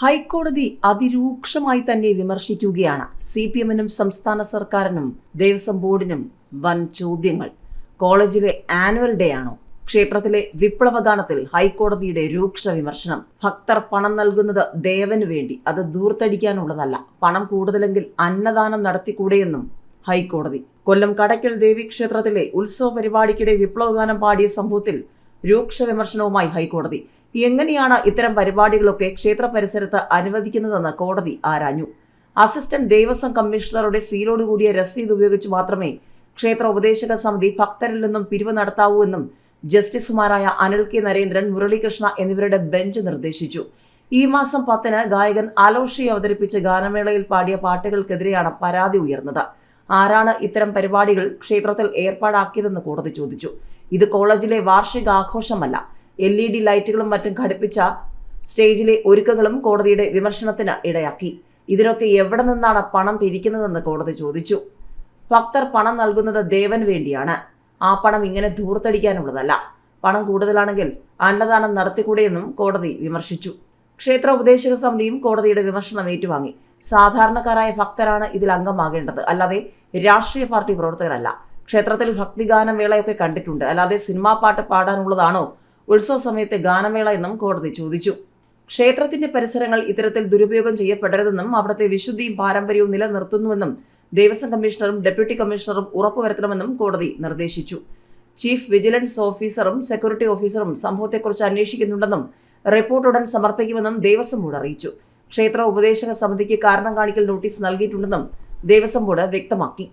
ഹൈക്കോടതി അതിരൂക്ഷമായി തന്നെ വിമർശിക്കുകയാണ്. C P എമ്മിനും സംസ്ഥാന സർക്കാരിനും ദേവസ്വം ബോർഡിനും വൻ ചോദ്യങ്ങൾ. കോളേജിലെ ആനുവൽ ഡേ ആണോ? ക്ഷേത്രത്തിലെ വിപ്ലവഗാനത്തിൽ ഹൈക്കോടതിയുടെ രൂക്ഷ വിമർശനം. ഭക്തർ പണം നൽകുന്നത് ദേവന് വേണ്ടി അത് ദൂർത്തടിക്കാനുള്ളതല്ല. പണം കൂടുതലെങ്കിൽ അന്നദാനം നടത്തിക്കൂടെയെന്നും ഹൈക്കോടതി. കൊല്ലം കടയ്ക്കൽ ദേവീക്ഷേത്രത്തിലെ ഉത്സവ പരിപാടിക്കിടെ വിപ്ലവഗാനം പാടിയ സംഭവത്തിൽ രൂക്ഷ വിമർശനവുമായി ഹൈക്കോടതി. എങ്ങനെയാണ് ഇത്തരം പരിപാടികളൊക്കെ ക്ഷേത്ര പരിസരത്ത് അനുവദിക്കുന്നതെന്ന് കോടതി ആരാഞ്ഞു. അസിസ്റ്റന്റ് ദേവസ്വം കമ്മീഷണറുടെ സീലോടുകൂടിയ രസീത് ഉപയോഗിച്ച് മാത്രമേ ക്ഷേത്ര ഉപദേശക സമിതി ഭക്തരിൽ നിന്നും പിരിവ് നടത്താവൂ എന്നും ജസ്റ്റിസുമാരായ അനിൽ കെ നരേന്ദ്രൻ മുരളീകൃഷ്ണ എന്നിവരുടെ ബെഞ്ച് നിർദ്ദേശിച്ചു. ഈ മാസം പത്തിന് ഗായകൻ അലോഷി അവതരിപ്പിച്ച ഗാനമേളയിൽ പാടിയ പാട്ടുകൾക്കെതിരെയാണ് പരാതി ഉയർന്നത്. ആരാണ് ഇത്തരം പരിപാടികൾ ക്ഷേത്രത്തിൽ ഏർപ്പാടാക്കിയതെന്ന് കോടതി ചോദിച്ചു. ഇത് കോളേജിലെ വാർഷിക ആഘോഷമല്ല എൽ ഇ ഡി ലൈറ്റുകളും മറ്റും ഘടിപ്പിച്ച സ്റ്റേജിലെ ഒരുക്കങ്ങളും കോടതിയുടെ വിമർശനത്തിന് ഇടയാക്കി. ഇതിനൊക്കെ എവിടെ നിന്നാണ് പണം പിരിക്കുന്നതെന്ന് കോടതി ചോദിച്ചു. ഭക്തർ പണം നൽകുന്നത് ദേവൻ വേണ്ടിയാണ്. ആ പണം ഇങ്ങനെ ധൂർത്തടിക്കാനുള്ളതല്ല. പണം കൂടുതലാണെങ്കിൽ അന്നദാനം നടത്തിക്കൂടെയെന്നും കോടതി വിമർശിച്ചു. ക്ഷേത്ര ഉപദേശക സമിതിയും കോടതിയുടെ വിമർശനം ഏറ്റുവാങ്ങി. സാധാരണക്കാരായ ഭക്തരാണ് ഇതിൽ അംഗമാകേണ്ടത്. അല്ലാതെ രാഷ്ട്രീയ പാർട്ടി പ്രവർത്തകരല്ല. ക്ഷേത്രത്തിൽ ഭക്തിഗാനമേളയൊക്കെ കണ്ടിട്ടുണ്ട്. അല്ലാതെ സിനിമാ പാട്ട് പാടാനുള്ളതാണോ ഉത്സവ സമയത്തെ ഗാനമേള എന്നും കോടതി ചോദിച്ചു. ക്ഷേത്രത്തിന്റെ പരിസരങ്ങൾ ഇത്തരത്തിൽ ദുരുപയോഗം ചെയ്യപ്പെടരുതെന്നും അവിടുത്തെ വിശുദ്ധിയും പാരമ്പര്യവും നിലനിർത്തുന്നുവെന്നും ദേവസ്വം കമ്മീഷണറും ഡെപ്യൂട്ടി കമ്മീഷണറും ഉറപ്പുവരുത്തണമെന്നും കോടതി നിർദ്ദേശിച്ചു. ചീഫ് വിജിലൻസ് ഓഫീസറും സെക്യൂരിറ്റി ഓഫീസറും സംഭവത്തെക്കുറിച്ച് അന്വേഷിക്കുന്നുണ്ടെന്നും റിപ്പോർട്ട് ഉടൻ സമർപ്പിക്കുമെന്നും ദേവസ്വം ബോർഡ് അറിയിച്ചു. ക്ഷേത്ര ഉപദേശക സമിതിക്ക് കാരണം കാണിക്കൽ നോട്ടീസ് നൽകിയിട്ടുണ്ടെന്നും ദേവസ്വം ബോർഡ് വ്യക്തമാക്കി.